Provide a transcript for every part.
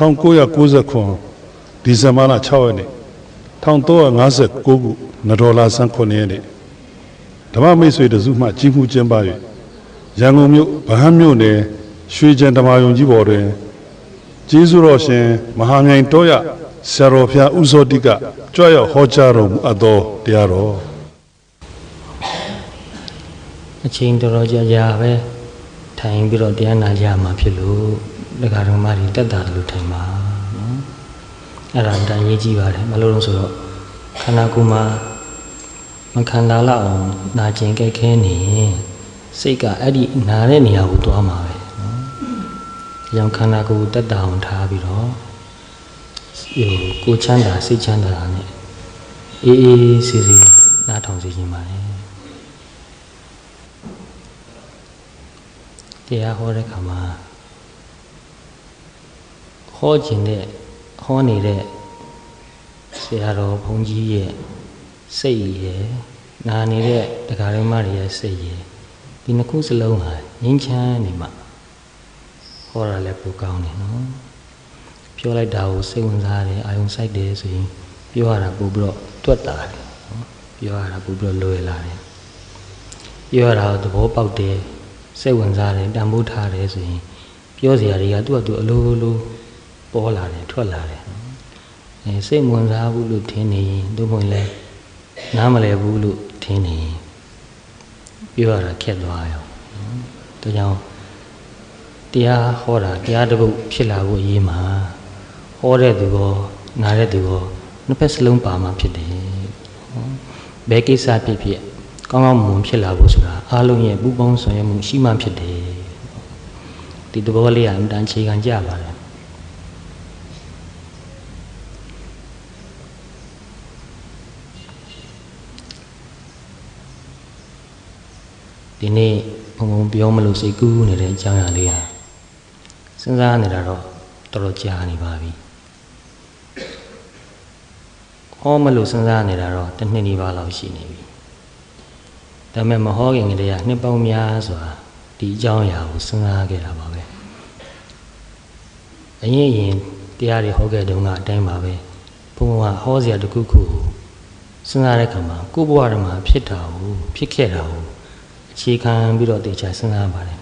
1990ဒီဇင်ဘာလ6ရက်နေ့1359ခုနဒေါ်လာဆန်း9ရက်နေ့ဓမ္မမိတ်ဆွေတစုမှကြီးမှုကျင်းပ၍ရန်ကုန်မြို့ဗဟန်းမြို့နယ်ရွှေကျန်ဓမ္မယုံကြီးပေါ်တွင်ကျေးဇူးတော်ရှင်မဟာမြိုင်တောရဆရာတော်ဖျားဥဇောတိကကြွရောက်ဟောကြားတော်မူအပ်သောတရားတော်အချိန်တော်တော်ကြာကြာပဲထိုင်ပြီးတော့တရားနာကြမှာဖြစ်လို့ ဒကာတော်မတွေတက်တာတယ်လို့ထိုင်ပါနော်အဲ့ဒါတန်ရေးကြည့်ပါတယ်မလို့လို့ဆိုတော့ခန္ဓာကိုယ်မှာမခန္ဓာလောက်အောင်နာကျင်ကြိုက်ခဲနေရင်စိတ်ကအဲ့ဒီနာတဲ့နေရာကိုသွားမှာပဲနော်ဒီကြောင့်ခန္ဓာကိုယ်တက်တာအောင်ထားပြီးတော့ဟိုကိုယ်ချမ်းသာစိတ်ချမ်းသာတာနဲ့အေးအေးဆေးဆေးနားထောင်စေခြင်းပါတယ်တရားဟောတဲ့ခါမှာ ဟောခြင်းတဲ့ဟောနေတဲ့ဆရာတော်ဘုန်းကြီးရဲ့စိတ်ရယ်နာနေတဲ့တရားဓမ္မတွေရဲ့စိတ်ရယ်ဒီနှစ်ခုစလုံးဟာငြိမ်းချမ်းနေမှဟောတာလည်းပိုကောင်းတယ်နော်ပြောလိုက်တာကိုစိတ်ဝင်စားတယ်အာယုံစိုက်တယ်ဆိုရင်ပြောရတာပိုပြီးတော့တွက်တာတယ်နော်ပြောရတာပိုပြီးတော့လွယ်လာတယ်ပြောရတာကိုသဘောပေါက်တယ်စိတ်ဝင်စားတယ်တန်ဖိုးထားတယ်ဆိုရင်ပြောစရာတွေကသူ့အတူအလိုလို ပေါ်လာတယ်ထွက်လာတယ်နော်အဲစိတ်ဝင်စားဘူးလို့ထင်နေရင်တို့မဟုတ်လဲနားမလဲဘူးလို့ထင်နေရင်ပြောရတာခက်သွားရောနော်ဒါကြောင့်တရားဟောတာတရားတစ်ပုဒ်ဖြစ်လာဖို့အရေးမှာဟောတဲ့သူကောနားတဲ့သူကောနှစ်ဖက်စလုံးပါမှဖြစ်တယ်နော်ဘယ်ကိစ္စဖြစ်ဖြစ်ကောင်းကောင်းမွန်ဖြစ်လာဖို့ဆိုတာအားလုံးရဲ့ပူပေါင်းဆောင်ရွက်မှုရှိမှဖြစ်တယ်ဒီသဘောလေးကအမှန်တန်ခြေခံကြပါတယ် ဒီနေ့ဘုံဘုံပြောမလို့စိတ်ကူးနေတဲ့အကြောင်းအရာလေးဟာစဉ်းစားနေတာတော့တော်တော်ကြာနေပါပြီဟောမလို့စဉ်းစားနေတာတော့တစ်နှစ်နီးပါးလောက်ရှိနေပြီဒါပေမဲ့မဟောခင်ကတည်းကနှစ်ပေါင်းများစွာဒီအကြောင်းအရာကိုစဉ်းစားခဲ့တာပါပဲအရင်အရင်တရားတွေဟောခဲ့တုန်းကအတိုင်းပါပဲဘုံဘုံကဟောစရာတစ်ခုခုကိုစဉ်းစားတဲ့အခါမှာကိုယ့်ဘဝထဲမှာဖြစ်တာကိုဖြစ်ခဲ့တာကို အခြေခံပြီးတော့တေချာစဉ်းစားပါတယ်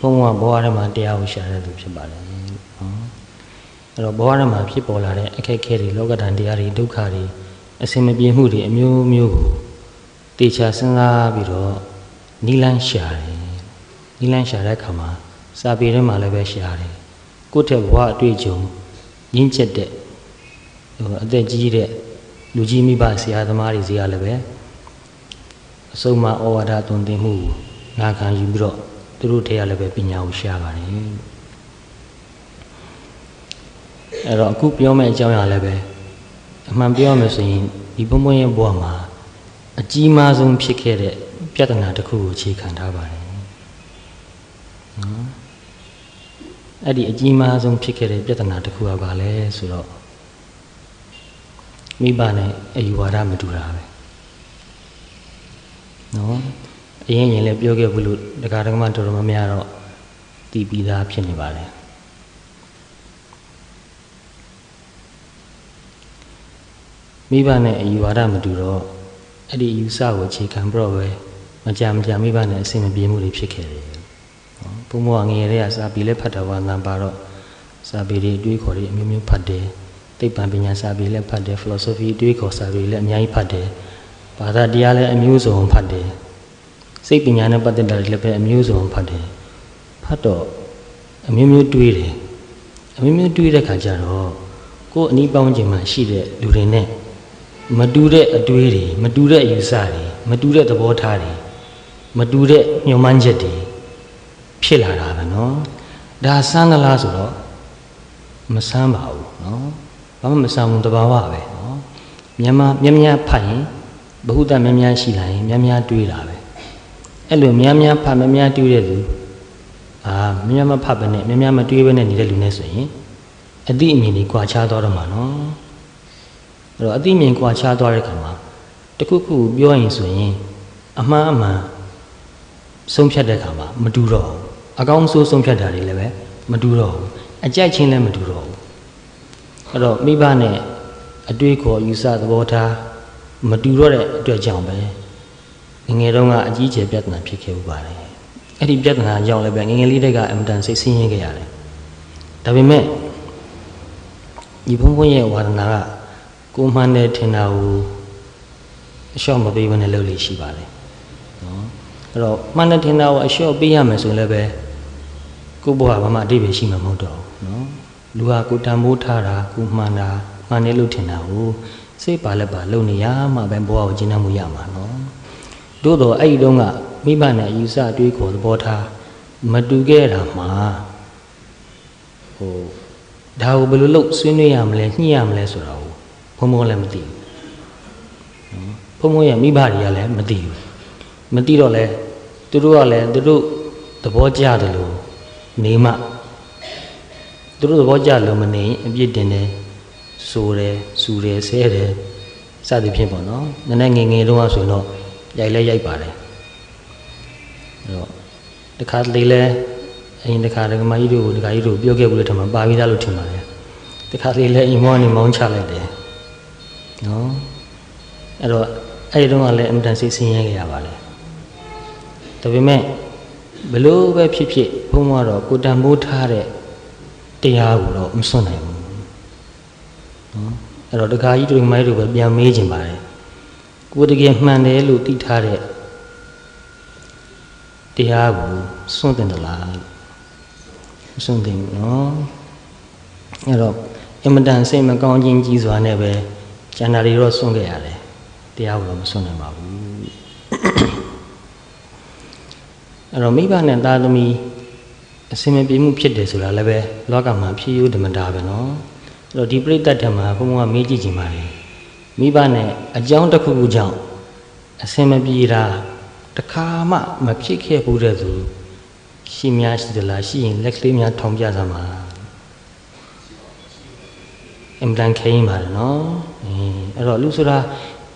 ဘုံဘုံကဘဝထဲမှာတရားကိုရှာတဲ့သူဖြစ်ပါတယ်နော်အဲ့တော့ဘဝထဲမှာဖြစ်ပေါ်လာတဲ့အခက်အခဲတွေလောကဓာတ်တရားတွေဒုက္ခတွေအစင်မပြေမှုတွေအမျိုးမျိုးကိုတေချာစဉ်းစားပြီးတော့နီလန်းရှာတယ်နီလန်းရှာတဲ့အခါမှာစာပေထဲမှာလည်းပဲရှာတယ်ကိုယ့်ထက်ဘဝအတွေ့အကြုံရင့်ကျက်တဲ့ဟိုအသက်ကြီးတဲ့လူကြီးမိဘဆရာသမားတွေစီကလည်းပဲ အစုံမဩဝါဒသွန်သင်မှုကိုနာခံယူပြီးတော့သူတို့ထဲကလည်းပဲပညာကိုရှာပါတယ်အဲ့တော့အခုပြောမယ့်အကြောင်းအရာလည်းပဲအမှန်ပြောရမယ်ဆိုရင်ဒီဘုံဘုံရဲ့ဘဝမှာအကြီးမားဆုံးဖြစ်ခဲ့တဲ့ပြဿနာတစ်ခုကိုအခြေခံထားပါတယ်နော်အဲ့ဒီအကြီးမားဆုံးဖြစ်ခဲ့တဲ့ပြဿနာတစ်ခုကဘာလဲဆိုတော့မိဘနဲ့အယူဝါဒမတူတာပဲ နော်အရင်ရင်လည်းပြောခဲ့ဘူးလို့ဒကာဒကမတော်တော်များများတော့တည်ပြီးသားဖြစ်နေပါတယ်မိဘနဲ့အယူဝါဒမတူတော့အဲ့ဒီယူဆကိုအခြေခံပြီးတော့ပဲမကြမကြမိဘနဲ့အဆင်မပြေမှုတွေဖြစ်ခဲ့တယ်။နော်ဘုံဘဝငယ်ရဲကစာပေလည်းဖတ်တော်ဝါသံပါတော့စာပေတွေအတွေးခေါ်တွေအမျိုးမျိုးဖတ်တယ်။သိပ္ပံပညာစာပေလည်းဖတ်တယ် philosophy အတွေးခေါ်စာပေလည်းအများကြီးဖတ်တယ်။ ဘာသာတရားလည်းအမျိုးစုံဖတ်တယ်။စိတ်ပညာနဲ့ပတ်သက်တာတွေလည်းပဲအမျိုးစုံဖတ်တယ်။ဖတ်တော့အမျိုးမျိုးတွေးတယ်။အမျိုးမျိုးတွေးတဲ့ခါကျတော့ကိုယ်အနီးပေါင်းခြင်းမှာရှိတဲ့လူတွေနဲ့ မတူတဲ့အတွေးတွေမတူတဲ့အယူဆတွေမတူတဲ့သဘောထားတွေမတူတဲ့ညှို့မှန်းချက်တွေဖြစ်လာတာပဲเนาะဒါစမ်းသလားဆိုတော့မစမ်းပါဘူးเนาะဘာမှမစမ်းဘူးတဘာဝပဲเนาะမြန်မာမြများများဖတ်ရင် ဘဟုတများများရှိလာရင်များများတွေးတာပဲအဲ့လိုများများဖတ်များများတွေးတဲ့လူအာများများမဖတ်ဘဲနဲ့များများမတွေးဘဲနဲ့နေတဲ့လူနဲ့ဆိုရင်အတိအမြင်တွေကွာခြားသွားတော့မှာနော်အဲ့တော့အတိအမြင်ကွာခြားသွားတဲ့ခါမှာတခုခုပြောရင်ဆိုရင်အမှားအမှန်ဆုံးဖြတ်တဲ့ခါမှာမတူတော့ဘူးအကောင်းဆိုးဆုံးဖြတ်တာတွေလည်းပဲမတူတော့ဘူးအကြိုက်ချင်းလည်းမတူတော့ဘူးအဲ့တော့မိဘနဲ့အတွေးခေါ်ယူဆသဘောထား မတူတော့တဲ့အတွက်ကြောင့်ပဲငယ်ငယ်တုန်းကအကြီးကျယ်ပြဿနာဖြစ်ခဲ့ဥပါတယ်အဲ့ဒီပြဿနာကြောင့်လည်းပဲငယ်ငယ်လေးတည်းကအင်မတန်စိတ်ဆင်းရဲခဲ့ရတယ်ဒါပေမဲ့ဒီဘုန်းဘုန်းရဲ့ဝါဒနာကကိုမှန်တယ်ထင်တာကိုအလျှော့မပေးဘဲနဲ့လုပ်လို့ရှိပါတယ်နော်အဲ့တော့မှန်တယ်ထင်တာကိုအလျှော့ပေးရမယ်ဆိုရင်လည်းပဲကိုယ့်ဘဝဘာမှအတိတ်ပဲရှိမှာမဟုတ်တော့ဘူးနော်လူဟာကိုတန်ဖိုးထားတာကိုမှန်တာမှန်တယ်လို့ထင်တာကို စိတ်ပါလက်ပါလုပ်နေရမှပဲဘဝကိုကျင့်တတ်မှုရမှာနော်သို့တော့အဲ့ဒီတုန်းကမိဘနဲ့ယူဆတွေးခေါ်သဘောထားမတူခဲ့တာမှာဟိုဒါကိုဘယ်လိုလုပ်ဆွေးနွေးရမလဲညှိရမလဲဆိုတာကိုဘုံဘုံလည်းမသိဘူးနော်ဘုံဘုံရဲ့မိဘတွေကလည်းမသိဘူးမသိတော့လဲသူတို့ကလည်းသူတို့သဘောကျတယ်လို့နေမှသူတို့သဘောကျလို့မနေရင်အပြစ်တင်တယ် ဆိုတယ်စူတယ်ဆဲတယ်စသဖြင့်ပေါ့နော်နည်းနည်းငယ်ငယ်တုန်းကဆိုရင်တော့ရိုက်လဲရိုက်ပါတယ်အဲ့တော့တခါတလေလဲအရင်တခါဒကမကြီးတို့ဒကာကြီးတို့ပြောခဲ့ဘူးလေထင်မှာပါပြီးသားလို့ထင်ပါတယ်တခါတလေလဲအိမ်မောကနေမောင်းချလိုက်တယ်နော်အဲ့တော့အဲ့ဒီတုန်းကလည်းအင်တန်စိတ်ဆင်းရဲခဲ့ရပါတယ်ဒါပေမဲ့ဘလို့ပဲဖြစ်ဖြစ်ဘုန်းကတော့ကိုတန်မိုးထားတဲ့တရားကိုတော့မစွန့်နိုင်ဘူးနော် အဲ့တော့ဒကာကြီးတို့ဒကမကြီးတို့ပဲပြန်မေးခြင်းပါတယ်ကိုတကယ်မှန်တယ်လို့သိထားတဲ့တရားကိုစွန့်တင်သလားလို့မစွန့်တင်ဘူးနော်အဲ့တော့အင်မတန်စိတ်မကောင်းခြင်းကြီးစွာနဲ့ပဲကျန်တာတွေတော့စွန့်ခဲ့ရတယ်တရားကိုတော့မစွန့်နိုင်ပါဘူးအဲ့တော့မိဘနဲ့သားသမီးအစင်မပြေမှုဖြစ်တယ်ဆိုတာလည်းပဲလောကမှာဖြစ်ယူဓမ္မတာပဲနော် အဲ့တော့ဒီပြိတ္တထဲမှာဘုံဘုံကမေးကြည့်ခြင်းပါတယ်မိဘနဲ့အကြောင်းတစ်ခုခုကြောင့်အစင်မပြေတာတခါမှမဖြစ်ခဲ့ဘူးတဲ့သူရှိများရှိသလားရှိရင်လက်ကလေးများထောင်ပြစမ်းပါအင်တန်ခိန်ပါတယ်နော်အဲအဲ့တော့လူဆိုတာ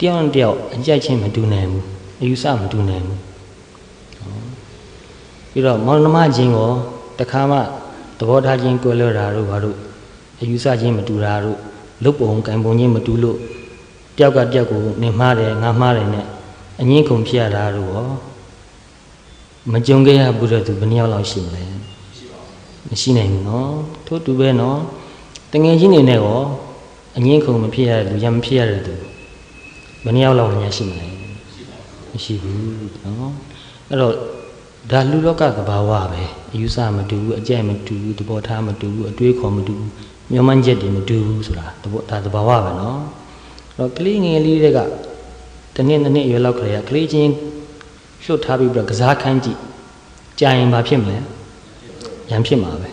တယောက်နဲ့တယောက်အကြိုက်ချင်းမတူနိုင်ဘူးအယူဆမတူနိုင်ဘူးပြီးတော့မောင်နှမချင်းကိုတခါမှသဘောထားချင်းကိုလွဲတာတို့ဘာတို့ အယူဆချင်းမတူတာတို့လုတ်ပုံကံပုံချင်းမတူလို့တယောက်ကတယောက်ကိုနေမှားတယ်ငါမှားတယ်နဲ့အငင်းခုန်ဖြစ်ရတာတို့ရောမကြုံခဲ့ရဘူးတဲ့သူဘယ်နှယောက်လောက်ရှိမလဲမရှိနိုင်ဘူးနော်ထို့တူပဲနော်တငယ်ချင်းနေနဲ့ရောအငင်းခုန်မဖြစ်ရတဲ့လူရမဖြစ်ရတဲ့သူဘယ်နှယောက်လောက်များရှိမလဲမရှိဘူးနော်အဲ့တော့ဒါလူလောကသဘာဝပဲအယူဆမတူဘူးအကြိုက်မတူဘူးသဘောထားမတူဘူးအတွေးခေါ်မတူဘူး မျောမှန်းချက်တွေမတူဘူးဆိုတာသဘောဒါသဘာဝပဲနော်အဲ့တော့ကလေးငယ်လေးတွေကတနည်းနည်းအရွယ်လောက်ကလေးကကလေးချင်းလှုပ်ထားပြီးပြီးတော့ကစားခန်းကြည့်ကြာရင်ဘာဖြစ်မလဲရံဖြစ်မှာပဲ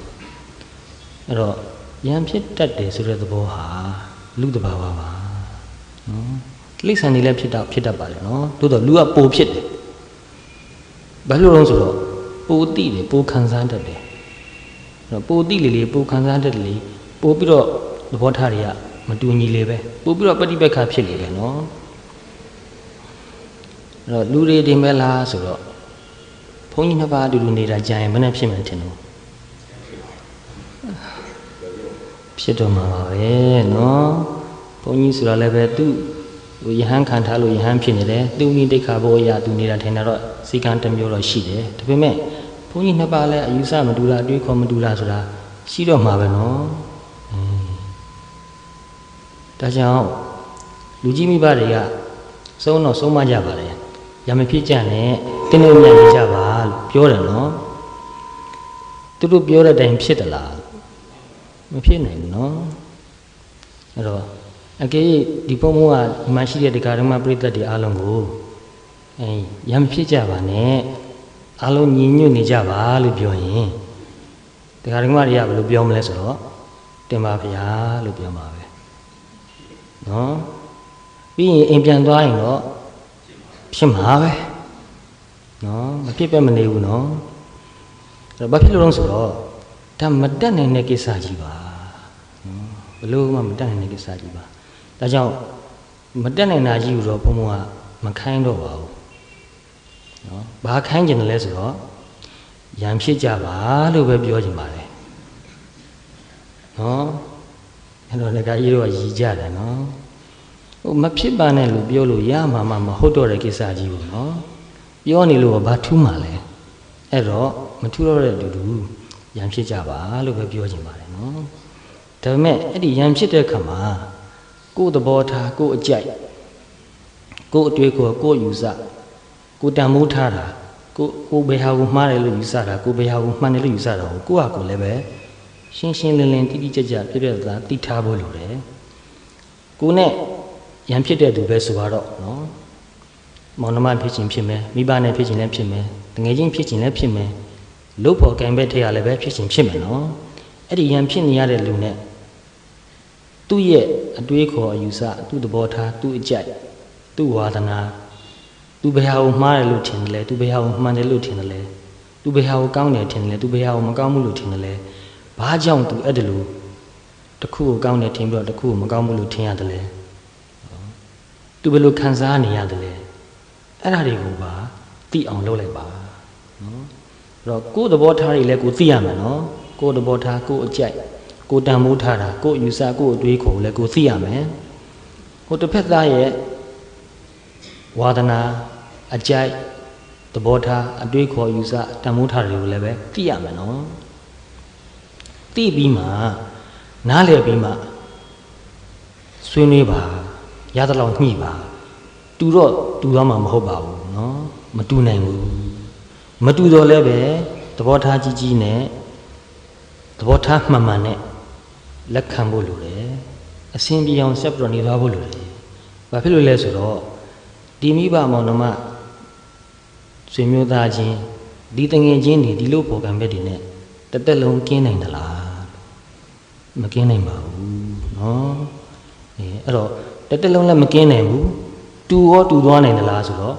အဲ့တော့ရံဖြစ်တတ်တယ်ဆိုတဲ့သဘောဟာလူသဘာဝပါနော်တိရစ္ဆာန်တွေလည်းဖြစ်တော့ဖြစ်တတ်ပါလေနော်သို့တော့လူကပိုဖြစ်တယ်ဘာလို့လဲဆိုတော့ပိုတိတယ်ပိုခံစားတတ်တယ်အဲ့တော့ပိုတိလေလေပိုခံစားတတ်တယ်လေ ပိုပြီးတော့သဘောထားတွေကမတူညီလေပဲပိုပြီးတော့ပฏิပက္ခဖြစ်လေပဲနော်အဲ့တော့လူတွေတင်မဲ့လားဆိုတော့ဘုန်းကြီးနှစ်ပါးအတူတူနေတာကြာရင်ဘယ်နဲ့ဖြစ်မှန်းထင်လို့ဖြစ်တော့မှာပါပဲနော်ဘုန်းကြီးဆိုတာလည်းပဲသူ့ဟိုယဟန်ခံထားလို့ယဟန်ဖြစ်နေတယ်သူမိတိခါဘောရသူနေတာထင်တာတော့စီကံတစ်မျိုးတော့ရှိတယ်ဒါပေမဲ့ဘုန်းကြီးနှစ်ပါးလည်းအယူဆမတူတာအတွေးခေါ်မတူတာဆိုတာရှိတော့မှာပဲနော်အင်း ဒါကြောင့်လူကြီးမိဘတွေကစုံတော့ဆုံးမကြပါလေရမဖြစ်ကြနဲ့တင်းလို့မြန်နေကြပါလို့ပြောတယ်နော်သူတို့ပြောတဲ့အတိုင်းဖြစ်သလားမဖြစ်နိုင်ဘူးနော်အဲ့တော့အကယ်၍ဒီပုံမိုးကဒီမှာရှိတဲ့ဒကာဓမ္မပရိသတ်တွေအားလုံးကိုအဲရမဖြစ်ကြပါနဲ့အားလုံးညီညွတ်နေကြပါလို့ပြောရင်ဒကာဓမ္မတွေကဘယ်လိုပြောမလဲဆိုတော့တင်ပါဗျာလို့ပြောမှာပဲ နော်ပြီးရင်အိမ်ပြန်သွားရင်တော့ဖြစ်မှာပဲနော်မဖြစ်ပဲမနေဘူးနော်အဲ့တော့ဘာဖြစ်လို့လဲဆိုတော့ဒါမတက်နိုင်တဲ့ကိစ္စကြီးပါနော်ဘလို့မှမတက်နိုင်တဲ့ကိစ္စကြီးပါဒါကြောင့်မတက်နိုင်တာကြီးကိုတော့ဘုံဘုံကမခိုင်းတော့ပါဘူးနော်ဘာခိုင်းကြတယ်လဲဆိုတော့ရံဖြစ်ကြပါလို့ပဲပြောချင်ပါတယ် အဲ့တော့ငကကြီးတို့ကရည်ကြတယ်နော်ဟိုမဖြစ်ပါနဲ့လို့ပြောလို့ရမှာမှမဟုတ်တော့တဲ့ကိစ္စကြီးပေါ့နော်ပြောနေလို့ကဘာထူးမှလဲအဲ့တော့မထူးတော့တဲ့လူတူရံဖြစ်ကြပါလို့ပဲပြောချင်ပါတယ်နော်ဒါပေမဲ့အဲ့ဒီရံဖြစ်တဲ့ခါမှာကိုယ်သဘောထားကိုယ်အကြိုက်ကိုယ်အတွေ့ကိုယ်ကိုယ်ယူဆကိုယ်တန်မိုးထားတာကိုယ်ကိုယ်ဘယ်ဟာကိုမှားတယ်လို့ယူဆတာကိုယ်ဘယ်ဟာကိုမှန်တယ်လို့ယူဆတာကိုကိုယ့်ဟာကိုယ်လည်းပဲ ရှင်းရှင်းလင်းလင်းတိတိကျကျပြည့်ပြည့်သားသိထားဖို့လိုတယ်ကိုယ်နဲ့ရံဖြစ်တဲ့သူပဲဆိုတော့နော်မောင်နှမဖြစ်ခြင်းဖြစ်မယ်မိဘနဲ့ဖြစ်ခြင်းလည်းဖြစ်မယ်တငယ်ချင်းဖြစ်ခြင်းလည်းဖြစ်မယ်လို့ဖို့ကံပဲထည့်ရလည်းပဲဖြစ်ခြင်းဖြစ်မယ်နော်အဲ့ဒီရံဖြစ်နေရတဲ့လူနဲ့သူ့ရဲ့အတွေးခေါ်အယူဆသူ့သဘောထားသူ့အကြိုက်သူ့ဝါဒနာသူဘယ်ဟာကိုမှားတယ်လို့ထင်တယ်လဲသူဘယ်ဟာကိုမှန်တယ်လို့ထင်တယ်လဲသူဘယ်ဟာကိုကောင်းတယ်ထင်တယ်လဲသူဘယ်ဟာကိုမကောင်းဘူးလို့ထင်တယ်လဲ ဘာကြောင့်သူအဲ့ဒါလို့တစ်ခုကိုကောင်းတယ်ထင်ပြီးတော့တစ်ခုကိုမကောင်းဘူးလို့ထင်ရတယ်လဲသူဘယ်လိုခံစားနေရတယ်လဲအဲ့ဒါတွေကိုပါသိအောင်လုပ်လိုက်ပါနော်အဲ့တော့ကိုယ်သဘောထားတွေလည်းကိုသိရမယ်နော်ကိုယ်သဘောထားကိုယ်အကြိုက်ကိုယ်တန်မိုးထားတာကိုယ်ယူဆကိုယ်အတွေးခေါ်ကိုလည်းကိုသိရမယ်ဟိုတစ်ဖက်သားရဲ့ဝါဒနာအကြိုက်သဘောထားအတွေးခေါ်ယူဆတန်မိုးထားတွေကိုလည်းပဲသိရမယ်နော် သိပြီးမှနားလည်ပြီးမှဆွေးနွေးပါရသလောက်ညှိပါတူတော့တူတော့မှမဟုတ်ပါဘူးเนาะမတူနိုင်ဘူးမတူတော့လည်းပဲသဘောထားကြီးကြီးနဲ့သဘောထားမှန်မှန်နဲ့လက်ခံဖို့လိုတယ်အစဉ်ပြေအောင်ဆက်ပြီးတော့နေသွားဖို့လိုတယ်ဘာဖြစ်လို့လဲဆိုတော့ဒီမိဘမောင်နှမဆွေမျိုးသားချင်းဒီတငယ်ချင်းတွေဒီလိုပေါ်ကံဘက်တွေနဲ့တစ်သက်လုံးကင်းနိုင်သလား မကင်းနိုင်ပါဘူးနော်အဲအဲ့တော့တစ်တလုံးလည်းမကင်းနိုင်ဘူးတူရောတူသွားနိုင်သလားဆိုတော့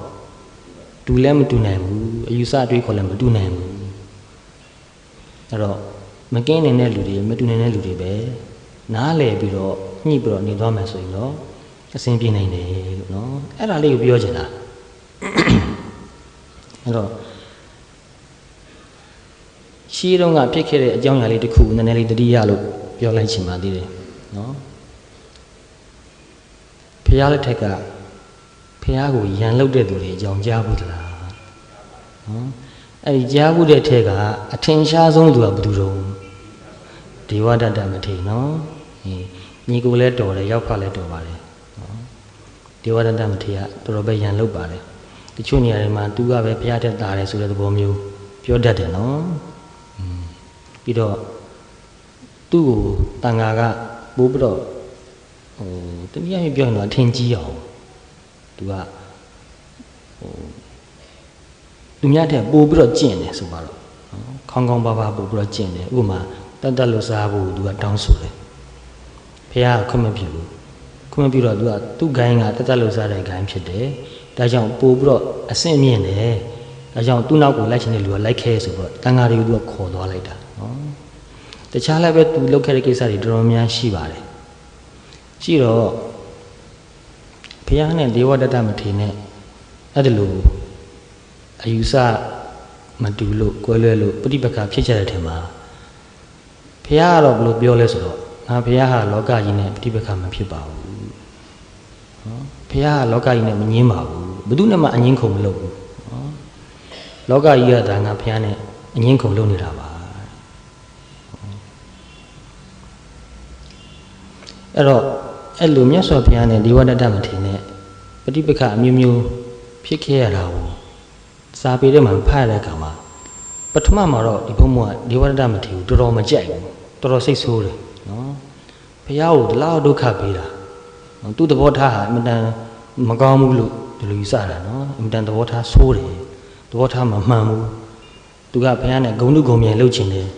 တူလည်းမတူနိုင်ဘူးအယူဆတွေးခေါ်လည်းမတူနိုင်ဘူးအဲ့တော့မကင်းနိုင်တဲ့လူတွေမတူနိုင်တဲ့လူတွေပဲနားလည်ပြီးတော့ညှိပြီးတော့နေသွားမယ်ဆိုရင်တော့အဆင်ပြေနိုင်တယ်လို့နော်အဲ့ဒါလေးကိုပြောချင်တာအဲ့တော့ရှိတုန်းကဖြစ်ခဲ့တဲ့အကြောင်းအရာလေးတစ်ခုနည်းနည်းလေးတတိယလို့ ပြောလိုက်ချင်ပါသေးတယ်နော်ဖះလက်ထက်ကဖះကိုရန်လုတ်တဲ့သူတွေအကြောင်းကြားဘူးသလားနော်အဲ့ဒီကြားဘူးတဲ့ထဲကအထင်ရှားဆုံးသူကဘယ်သူတုံးဒေဝဒတ္တမထေရနော်ဟင်းညီကိုလည်းတော်တယ်ရောက်ဖလည်းတော်ပါတယ်နော်ဒေဝဒတ္တမထေရကတော်တော်ပဲရန်လုတ်ပါတယ်တချို့နေရာတွေမှာသူကပဲဖះတက်တာတယ်ဆိုတဲ့သဘောမျိုးပြောတတ်တယ်နော်อืมပြီးတော့ သူ့ကိုတန်ဃာကပိုးပြီးတော့ဟိုတနည်းအားဖြင့်ပြောရင်တော့အထင်ကြီးအောင်သူကဟိုသူများတဲ့ပို့ပြီးတော့ကျင့်တယ်ဆိုပါတော့နော်ခေါင်းခေါင်းပါပါပို့ပြီးတော့ကျင့်တယ်ဥပမာတတ်တတ်လို့စားဖို့သူကတောင်းဆိုတယ်ဖះကခွင့်မပြုဘူးခွင့်မပြုတော့သူကသူ့ဂိုင်းကတတ်တတ်လို့စားတဲ့ဂိုင်းဖြစ်တယ်ဒါကြောင့်ပို့ပြီးတော့အဆင့်မြင့်တယ်ဒါကြောင့်သူ့နောက်ကိုလိုက်ချင်တဲ့လူကလိုက်ခဲဆိုတော့တန်ဃာတွေကိုသူကခေါ်သွားလိုက်တာနော် တခြားလည်းပဲသူလုပ်ခဲ့တဲ့ကိစ္စတွေတော်တော်များရှိပါတယ်ရှိတော့ဘုရားနဲ့ဒေဝတတမထေနဲ့အဲ့ဒါလို့အယူဆမတူလို့ကွဲလွဲလို့ပဋိပက္ခဖြစ်ကြတဲ့ထင်မှာဘုရားကတော့ဘယ်လိုပြောလဲဆိုတော့ငါဘုရားဟာလောကကြီးနဲ့ပဋိပက္ခမဖြစ်ပါဘူးနော်ဘုရားကလောကကြီးနဲ့မငင်းပါဘူးဘယ်သူနဲ့မှအငင်းခုံမလုပ်ဘူးနော်လောကကြီးကဒါငါဘုရားနဲ့အငင်းခုံလုပ်နေတာပါ အဲ့တော့အဲ့လိုမြတ်စွာဘုရားနဲ့ဒီဝတ္တတမထေရနဲ့ပฏิပက္ခအမျိုးမျိုးဖြစ်ခဲ့ရတာကိုစာပေထဲမှာဖတ်ရတဲ့အခါမှာပထမမှာတော့ဒီဘုံဘုံကဒီဝတ္တတမထေရကိုတော်တော်မကြိုက်ဘူးတော်တော်စိတ်ဆိုးတယ်နော်ဘုရားကိုဒီလောက်ဒုက္ခပေးတာနော်သူ့သဘောထားဟာအင်မတန်မကောင်းဘူးလို့ဒီလိုယူဆတာနော်အင်မတန်သဘောထားဆိုးတယ်သဘောထားမမှန်ဘူးသူကဘုရားနဲ့ဂုံတုဂုံမြိုင်လုပ်ချင်တယ်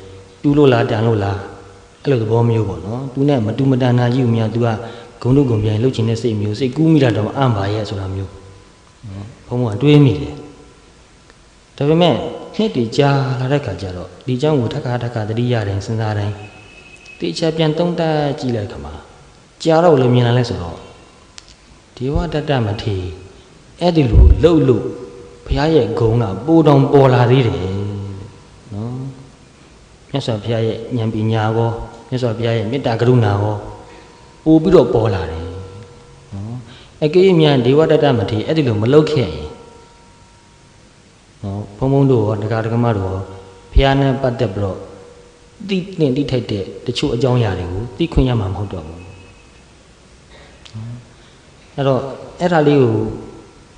တူလို့လားတန်လို့လား အဲ့လိုသဘောမျိုးပေါ့နော်သူနဲ့မတူမတန်နာကြီးကိုများသူကဂုံတုဂုံမြိုင်လှုပ်ချင်တဲ့စိတ်မျိုးစိတ်ကူးမိတာတော့အံ့ပါရဲ့ဆိုတာမျိုးနော်ဘုံဘုံကတွေးမိတယ်ဒါပေမဲ့နှစ်တည်ကြာလာတဲ့ခါကျတော့ဒီเจ้าကိုထက်ခါထက်ခါတတိယတိုင်းစဉ်းစားတိုင်းတေချာပြန်သုံးသပ်ကြည့်လိုက်ခါမှာကြာတော့လည်းမြင်လာလဲဆိုတော့ဒေဝတတ္တမထေအဲ့ဒီလိုလှုပ်လို့ဘုရားရဲ့ဂုံကပိုးတောင်ပေါ်လာသေးတယ်နော် မြတ်စွာဘုရားရဲ့ဉာဏ်ပညာကောမြတ်စွာဘုရားရဲ့မေတ္တာကရုဏာကောပို့ပြီးတော့ပေါ်လာတယ်နော်အကေးမြန်ဒေဝတတမထေရအဲ့ဒီလိုမလုပ်ခဲ့ရင်နော်ဘုံဘုံတို့ရောဒကာဒကမတို့ရောဖះနဲ့ပတ်သက်ပြီးတော့တိလင့်တိထိုက်တဲ့တချို့အကြောင်းအရာတွေကိုသိခွင့်ရမှာမဟုတ်တော့ဘူးအဲ့တော့အဲ့ဒါလေးကို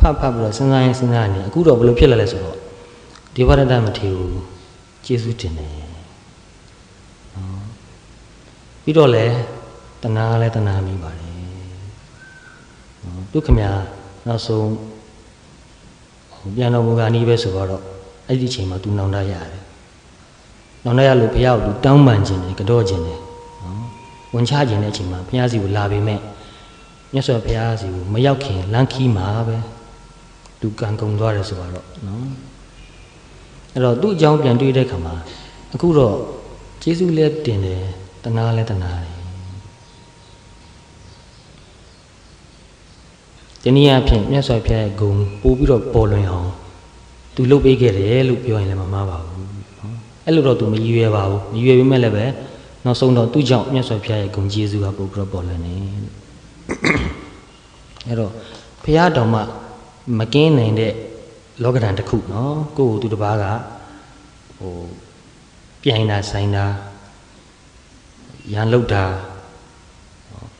ဖတ်ဖတ်ပြီးတော့စဉ်းစားရင်စဉ်းစားနေအခုတော့ဘယ်လိုဖြစ်လာလဲဆိုတော့ဒေဝရတမထေရကိုကျေးဇူးတင်တယ်နော် ပြီးတော့လဲတဏှာလဲတဏှာမိပါတယ်နော်ဒုက္ခမြနောက်ဆုံးဟိုပြန်တော်မူကနီးပဲဆိုတော့အဲ့ဒီအချိန်မှာသူနောင်တရတယ်နောင်တရလို့ဘုရားကိုသူတောင်းပန်ခြင်းတယ်ကြော့ခြင်းတယ်နော်ဝန်ချခြင်းတဲ့အချိန်မှာဘုရားစီကိုလာပေမဲ့မြတ်စွာဘုရားစီကိုမရောက်ခင်လမ်းခီးမှာပဲသူကံကုန်သွားတယ်ဆိုတော့နော်အဲ့တော့သူ့အကြောင်းပြန်တွေးတဲ့ခါမှာအခုတော့ကျေးဇူးလည်းတင်တယ် တနာလည်းတနာတယ်ဒီနည်းအားဖြင့်မြတ်စွာဘုရားရဲ့ဂုဏ်ပို့ပြီးတော့ပေါ်လွင်အောင်သူလုပ်ပေးခဲ့တယ်လို့ပြောရင်လည်းမမှားပါဘူးနော်အဲ့လိုတော့သူမရည်ရွယ်ပါဘူးမရည်ရွယ်ပေမဲ့လည်းပဲနောက်ဆုံးတော့သူ့ကြောင့်မြတ်စွာဘုရားရဲ့ဂုဏ်ကျေးဇူးကပို့ပြီးတော့ပေါ်လွင်နေအဲ့တော့ဘုရားတော်မှမကင်းနိုင်တဲ့လောကဓာတ်တစ်ခုနော်ကိုယ့်ကိုယ်သူတစ်ပါးကဟိုပြိုင်တာဆိုင်တာ ရန်လုတ်တာ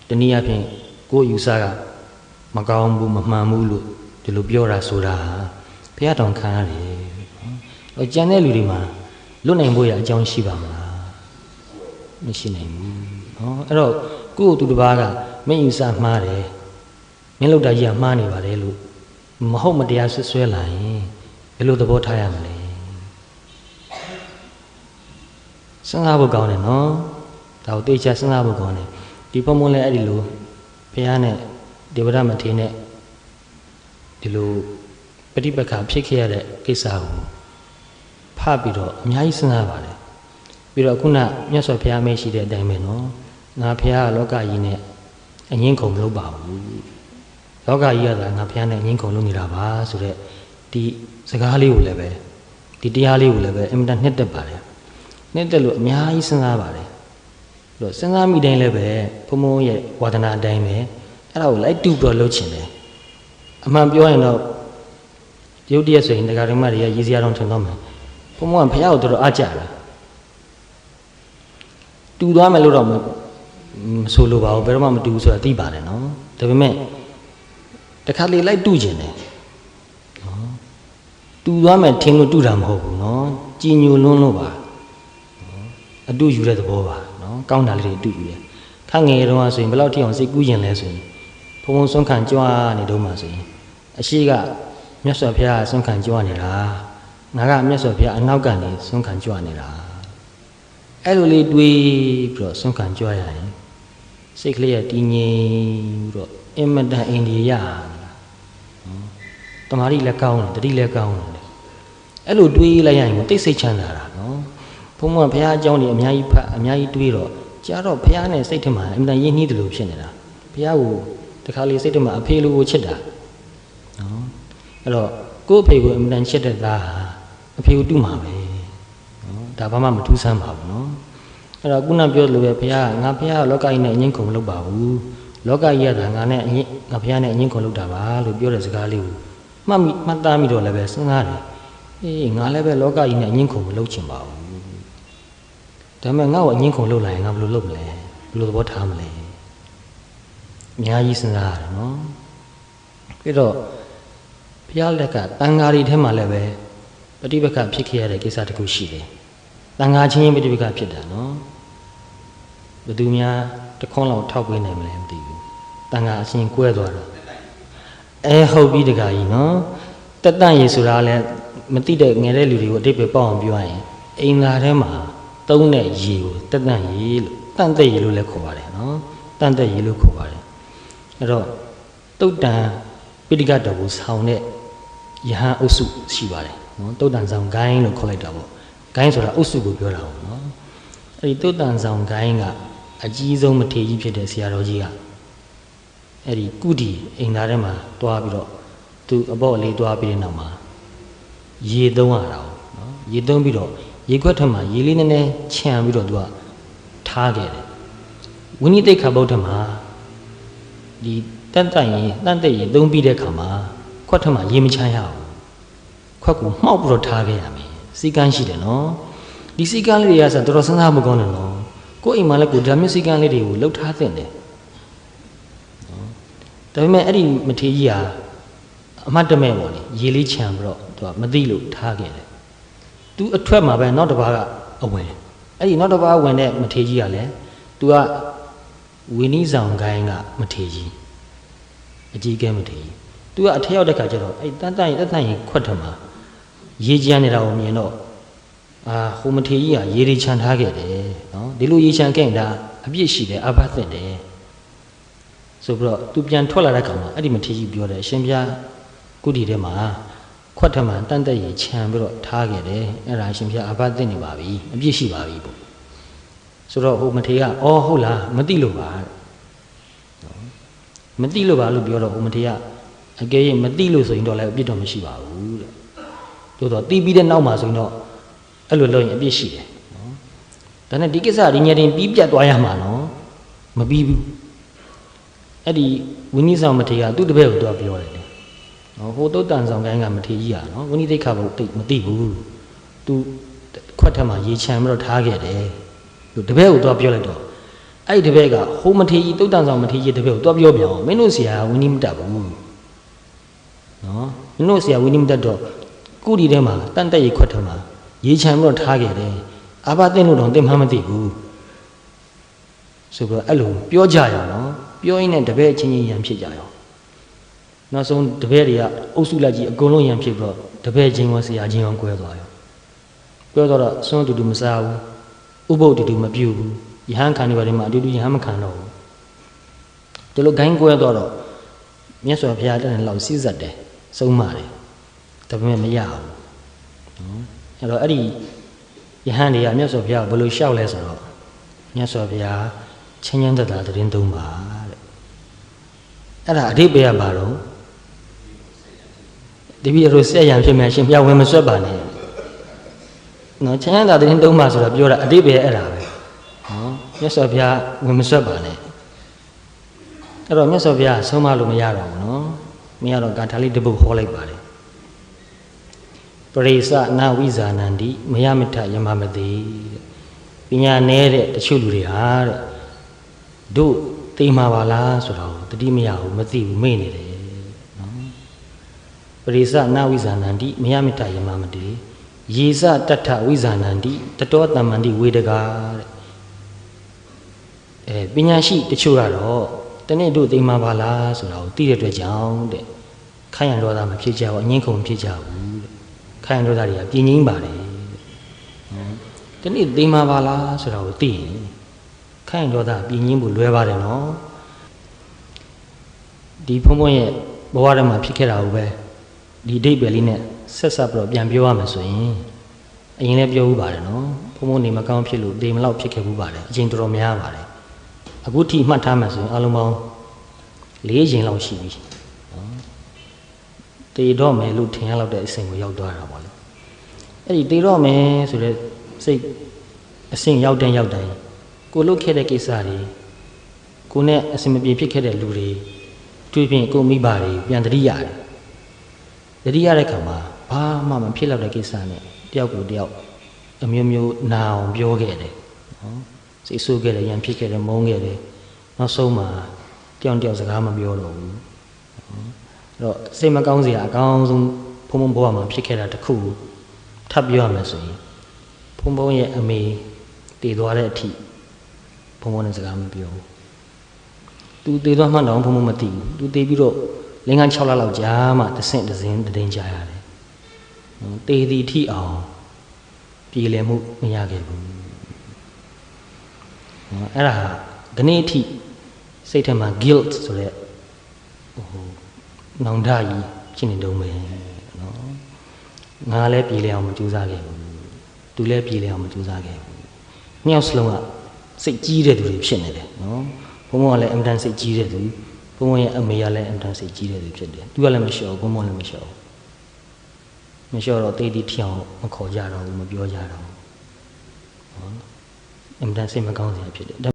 တနည်းအားဖြင့်ကိုယ့်ယူဆကမကောင်းဘူးမမှန်ဘူးလို့ဒီလိုပြောတာဆိုတာဘုရားတော်ခံရတယ်။ဟောကြံတဲ့လူတွေမှာလွတ်နိုင်ဖို့ရအကြောင်းရှိပါမလား။မရှိနိုင်ဘူး။ဟောအဲ့တော့ကိုယ့်ကိုယ်သူတစ်ပါးကမင်းယူဆမှားတယ်။မင်းလောက်တာကြီးကမှားနေပါတယ်လို့မဟုတ်မတရားဆွဆွဲလာရင်ဘယ်လိုသဘောထားရမလဲ။စဉ်းစားဖို့ကောင်းတယ်နော်။ ဒါကိုသိချစဉ်းစားဖို့ကောင်းတယ်။ဒီပုံမလဲအဲ့ဒီလိုဘုရားနဲ့ဒေဝရမထေရနဲ့ဒီလိုပฏิပက္ခဖြစ်ခဲ့ရတဲ့ကိစ္စကိုဖတ်ပြီးတော့အများကြီးစဉ်းစားပါတယ်ပြီးတော့ခုနမြတ်စွာဘုရားမရှိတဲ့အတိုင်းပဲနော်ငါဘုရားကလောကကြီးနဲ့အငင်းခုံမလုပ်ပါဘူးလောကကြီးကသာငါဘုရားနဲ့အငင်းခုံလုပ်နေတာပါဆိုတော့ဒီစကားလေးကိုလည်းပဲဒီတရားလေးကိုလည်းပဲအင်မတန်နှစ်သက်ပါတယ်နှစ်သက်လို့အများကြီးစဉ်းစားပါတယ် ပြီးတော့စဉ်းစားမိတိုင်းလည်းပဲဘုံဘုံရဲ့ဝါဒနာအတိုင်းပဲအဲ့ဒါကိုလိုက်တူပြီးတော့လုပ်ချင်တယ်အမှန်ပြောရင်တော့ရုပ်တရက်ဆိုရင်တရားဓမ္မတွေကရည်စရာတော့ထင်တော့မယ်ဘုံဘုံကဘုရားကိုတော်တော်အားကြတာတူသွားမယ်လို့တော့မဆိုလိုပါဘူးဘယ်တော့မှမတူဘူးဆိုတာသိပါတယ်နော်ဒါပေမဲ့တခါလေလိုက်တူကျင်တယ်နော်တူသွားမယ်ထင်လို့တူတာမဟုတ်ဘူးနော်ကြည်ညိုလွန်းလို့ပါအတူယူတဲ့သဘောပါ နော်ကောင်းတာလေးတွေအတူယူတယ်ခန့်ငယ်တုန်းကဆိုရင်ဘယ်လောက်ထိအောင်စိတ်ကူးကျင်လဲဆိုရင်ဘုံဘုံဆွမ်းခံကြွားနေတော့မှဆိုရင်အရှိကမြတ်စွာဘုရားဆွမ်းခံကြွားနေတာငါကမြတ်စွာဘုရားအနောက်ကနေဆွမ်းခံကြွားနေတာအဲ့လိုလေးတွေးပြီးတော့ဆွမ်းခံကြွားရရင်စိတ်ကလေးကတည်ငြိမ်ပြီးတော့အင်မတန်အိန္ဒိယနော်တမာတိလည်းကောင်းတယ်တတိလည်းကောင်းတယ်အဲ့လိုတွေးလိုက်ရရင်တိတ်စိတ်ချမ်းသာတာနော် ဘုံဘုံဘုရားအကြောင်းတွေအများကြီးဖတ်အများကြီးတွေးတော့ကြားတော့ဘုရားနဲ့စိတ်ထဲမှာအင်မတန်ရင်းနှီးတယ်လို့ဖြစ်နေတာဘုရားကိုတခါလေစိတ်ထဲမှာအဖေလိုကိုချစ်တာနော်အဲ့တော့ကိုယ့်အဖေကိုအင်မတန်ချစ်တဲ့သားဟာအဖေကိုတူးမှာပဲနော်ဒါဘာမှမထူးဆန်းပါဘူးနော်အဲ့တော့ခုနပြောလိုပဲဘုရားငါဘုရားလောကကြီးနဲ့အငင်းခုံမလုပ်ပါဘူးလောကကြီးကသာငါနဲ့အငင်းငါဘုရားနဲ့အငင်းခုံလုပ်တာပါလို့ပြောတဲ့စကားလေးကိုမှတ်မိမှတ်သားမိတော့လည်းပဲစဉ်းစားတယ်အေးငါလည်းပဲလောကကြီးနဲ့အငင်းခုံမလုပ်ချင်ပါဘူး ဒါပေမဲ့ငါ့ကိုအငင်းခုံလုပ်လာရင်ငါဘယ်လိုလုပ်မလဲဘယ်လိုသဘောထားမလဲအများကြီးစဉ်းစားရတယ်နော်ပြီးတော့ဘုရားလက်ကတန်ဃာတွေထဲမှာလည်းပဲပฏิပက္ခဖြစ်ခဲ့ရတဲ့ကိစ္စတစ်ခုရှိတယ်တန်ဃာချင်းပฏิပက္ခဖြစ်တာနော်ဘယ်သူများတခွန်းလောက်ထောက်ပေးနိုင်မလဲမသိဘူးတန်ဃာအရှင်ကွဲသွားတော့အဲဟုတ်ပြီတခါကြီးနော်တက်တန့်ရေဆိုတာလည်းမသိတဲ့ငယ်တဲ့လူတွေကိုအတိတ်ပဲပေါ့အောင်ပြောရရင်အိမ်သာထဲမှာ သုံးတဲ့ရေကိုတက်တန့်ရေလို့တန့်တဲ့ရေလို့လည်းခေါ်ပါတယ်နော်တန့်တဲ့ရေလို့ခေါ်ပါတယ်အဲ့တော့တုတ်တန်ပိဋကတော်ကိုဆောင်းတဲ့ယဟန်အုပ်စုရှိပါတယ်နော်တုတ်တန်ဆောင်ဂိုင်းလို့ခေါ်လိုက်တာပေါ့ဂိုင်းဆိုတာအုပ်စုကိုပြောတာပေါ့နော်အဲ့ဒီတုတ်တန်ဆောင်ဂိုင်းကအကြီးဆုံးမထေရကြီးဖြစ်တဲ့ဆရာတော်ကြီးကအဲ့ဒီကုတီအိမ်သားထဲမှာတွားပြီးတော့သူအပေါ့လေးတွားပြီးတဲ့နောက်မှာရေသုံးရတာပေါ့နော်ရေသုံးပြီးတော့ ရေခွက်ထက်မှာရေလေးနည်းနည်းခြံပြီးတော့သူကထားခဲ့တယ်ဝိနည်းတိတ်ခါဗုဒ္ဓမှာဒီတန်တန်ရင်တန်တဲ့ရင်သုံးပြီးတဲ့ခါမှာခွက်ထက်မှာရေမချမ်းရဘူးခွက်ကိုမှောက်ပြီးတော့ထားခဲ့ရမယ်စီကန်းရှိတယ်နော်ဒီစီကန်းလေးတွေကဆိုတော်တော်စဉ်းစားမကောင်းတယ်နော်ကိုယ့်အိမ်မှာလည်းကိုယ်ဒါမျိုးစီကန်းလေးတွေကိုလှုပ်ထားသင့်တယ်နော်ဒါပေမဲ့အဲ့ဒီမထေကြီးဟာအမတ်တမဲ့ပေါ့လေရေလေးခြံပြီးတော့သူကမသိလို့ထားခဲ့တယ် သူအထွက်မှာပဲနောက်တစ်ပါးကအဝင်အဲ့ဒီနောက်တစ်ပါးဝင်တဲ့မထေကြီးကလည်းသူကဝင်းနီးဆောင်ကိုင်းကမထေကြီးအကြီးကဲမထေကြီးသူကအထက်ရောက်တဲ့ခါကျတော့အဲ့တန်တန်ရင်တန်တန်ရင်ခွက်ထမှာရေကြမ်းနေတာကိုမြင်တော့အာဟိုမထေကြီးကရေတွေခြံထားခဲ့တယ်နော်ဒီလိုရေခြံခဲ့ရင်ဒါအပြစ်ရှိတယ်အဘတ်သင့်တယ်ဆိုပြီးတော့သူပြန်ထွက်လာတဲ့ခါမှာအဲ့ဒီမထေကြီးပြောတယ်အရှင်ဘုရားကုတီထဲမှာ ခွက်ထမှာတန်တက်ရေခြံပြီးတော့ထားခဲ့တယ်အဲ့ဒါအရှင်ဘုရားအဘတ်သင့်နေပါပြီအပြစ်ရှိပါပြီပေါ့ဆိုတော့ဟိုမထေကအော်ဟုတ်လားမသိလို့ပါတဲ့နော်မသိလို့ပါလို့ပြောတော့ဟိုမထေကအကယ်၍မသိလို့ဆိုရင်တော့လည်းအပြစ်တော့မရှိပါဘူးတဲ့သို့တော့တီးပြီးတဲ့နောက်မှာဆိုရင်တော့အဲ့လိုလုပ်ရင်အပြစ်ရှိတယ်နော်ဒါနဲ့ဒီကိစ္စဒီညတင်ပြီးပြတ်သွားရမှာနော်မပြီးဘူးအဲ့ဒီဝိနည်းဆောင်မထေကသူ့တပည့်ကိုတော့ပြောတယ်လေ နော်ဟိုတုတ်တန်ဆောင်ကိုင်းကမထေကြီးอ่ะနော်ဝိနည်းသိက္ခာဘုတ်တိတ်မသိဘူးသူခွက်ထက်မှာရေချမ်းပြီးတော့ထားခဲ့တယ်သူတပည့်ကိုတော့ပြောလိုက်တော့အဲ့ဒီတပည့်ကဟိုမထေကြီးတုတ်တန်ဆောင်မထေကြီးတပည့်ကိုတော့ပြောပြန်အောင်မင်းတို့ဆရာဝိနည်းမတတ်ဘူးနော်မင်းတို့ဆရာဝိနည်းမတတ်တော့ကုတီထဲမှာတန်တက်ရေခွက်ထက်မှာရေချမ်းပြီးတော့ထားခဲ့တယ်အာဘသိမ့်လို့တော့သိမှမသိဘူးဆိုပြီးတော့အဲ့လိုပြောကြရအောင်နော်ပြောရင်းနဲ့တပည့်ချင်းချင်းရံဖြစ်ကြရအောင် နောက်ဆုံးတပည့်တွေကအုပ်စုလိုက်ကြီးအကုန်လုံးရံဖြစ်ပြီးတော့တပည့်ချင်းရောဆရာချင်းရောကွဲသွားရောကွဲသွားတော့ဆွမ်းတူတူမစားဘူးဥပုပ်တူတူမပြုတ်ဘူးယဟန်ခံနေပါတယ်မှာအတူတူယဟန်မခံတော့ဘူးဒီလိုဂိုင်းကွဲသွားတော့မြတ်စွာဘုရားတည်းလောက်စိစက်တယ်စုံးပါတယ်ဒါပေမဲ့မရဘူးနော်အဲ့တော့အဲ့ဒီယဟန်တွေကမြတ်စွာဘုရားဘယ်လိုလျှောက်လဲဆိုတော့မြတ်စွာဘုရားချင်းချင်းသက်သာတရင်သုံးပါတဲ့အဲ့ဒါအဓိပ္ပာယ်ကဘာတော့ တပည့်တို့ဆက်ရံဖြစ်မယ်ရှင်ဘုရားဝင်မဆွတ်ပါနဲ့နော်ချင်းချင်းသက်သာတရင်သုံးပါဆိုတော့ပြောတာအဓိပ္ပာယ်အဲ့ဒါပဲနော်မြတ်စွာဘုရားဝင်မဆွတ်ပါနဲ့အဲ့တော့မြတ်စွာဘုရားဆုံးမလို့မရတော့ဘူးနော်မရတော့ဂါထာလေးတစ်ပုဒ်ဟောလိုက်ပါတယ်ပရိသနာဝိဇာနန္တိမယမထယမမတိပညာနေတဲ့တချို့လူတွေဟာတဲ့တို့သိမှာပါလားဆိုတော့တတိမရဘူးမသိဘူးမေ့နေတယ်နော် ပရိသနာဝိဇာနန္တိမယမထယမမတိယေစတထဝိဇာနန္တိတတောတမ္မန္တိဝေဒကာတဲ့အဲပညာရှိတချို့ကတော့တနေ့တို့သိမှာပါလားဆိုတော့သိတဲ့အတွက်ကြောင့်တဲ့ခိုင်းရန်တော်သားမဖြစ်ကြဘူးအငင်းခုန်ဖြစ်ကြဘူးတဲ့ခိုင်းရန်တော်သားတွေကပြင်းငင်းပါတယ်တဲ့တနေ့သိမှာပါလားဆိုတော့သိရင်ခိုင်းရန်တော်သားပြင်းငင်းဖို့လွယ်ပါတယ်နော်ဒီဖုံဖုံရဲ့ဘဝထဲမှာဖြစ်ခဲ့တာကိုပဲ ဒီဒိတ်ပဲလေးနဲ့ဆက်ဆက်ပြီးတော့ပြန်ပြောရမယ်ဆိုရင်အရင်လည်းပြောဥပါတယ်နော်ဖုံဖုံနေမကောင်းဖြစ်လို့ဒေမလောက်ဖြစ်ခဲ့ဥပါတယ်အချိန်တော်တော်များပါတယ်အခုထိမှတ်ထားမှဆိုရင်အလုံးပေါင်း၄ချိန်လောက်ရှိပြီနော်တည်တော့မယ်လို့ထင်ရလောက်တဲ့အဆင့်ကိုရောက်သွားတာပေါ့လေအဲ့ဒီတည်တော့မယ်ဆိုတဲ့စိတ်အဆင့်ရောက်တဲ့ရောက်တိုင်းကိုလုတ်ခဲ့တဲ့ကိစ္စတွေကိုနဲ့အဆင်မပြေဖြစ်ခဲ့တဲ့လူတွေတွေ့ပြင်ကိုမိဘတွေပြန်တတိရတယ် တတိရတဲ့ခါမှာဘာမှမဖြစ်တော့တဲ့ကိစ္စနဲ့တယောက်ကိုတယောက်အမျိုးမျိုးနာအောင်ပြောခဲ့တယ်နော်စိတ်ဆိုးခဲ့တယ်ရံဖြစ်ခဲ့တယ်မုန်းခဲ့တယ်နောက်ဆုံးမှာတယောက်တယောက်စကားမပြောတော့ဘူးအဲ့တော့စိတ်မကောင်းစရာအကောင်းဆုံးဖုံဖုံဘဝမှာဖြစ်ခဲ့တာတစ်ခုထပ်ပြောရမယ်ဆိုရင်ဖုံဖုံရဲ့အမေတည်သွားတဲ့အထိဖုံဖုံနဲ့စကားမပြောဘူးသူတည်သွားမှတော့ဖုံဖုံမသိဘူးသူတည်ပြီးတော့ လင်းကန်း6လလောက်ကြာမှတဆင့်တစင်းတည်င်းကြရတယ်တည်သည်ထိအောင်ပြည်လည်မှုမရခဲ့ဘူးနော်အဲ့ဒါခနေ့အထိစိတ်ထဲမှာ guilt ဆိုတဲ့ဟိုနောင်တကြီးရှင်းနေတုံးပဲနော်ငါလည်းပြည်လဲအောင်မကြိုးစားခဲ့ဘူးသူလည်းပြည်လဲအောင်မကြိုးစားခဲ့ဘူးမြောက်စလုံးကစိတ်ကြီးတဲ့သူတွေဖြစ်နေတယ်နော်ဘုံဘုံကလည်းအင်တန်စိတ်ကြီးတဲ့သူ ဘုံဘုံရဲ့အမေကလည်းအင်တန်စိတ်ကြီးတဲ့သူဖြစ်တယ်သူကလည်းမလျှော်ဘုံဘုံလည်းမလျှော်မလျှော်တော့တေးတီထီအောင်မခေါ်ကြတော့ဘူးမပြောကြတော့ဘူးနော်အင်တန်စိတ်မကောင်းစရာဖြစ်တယ်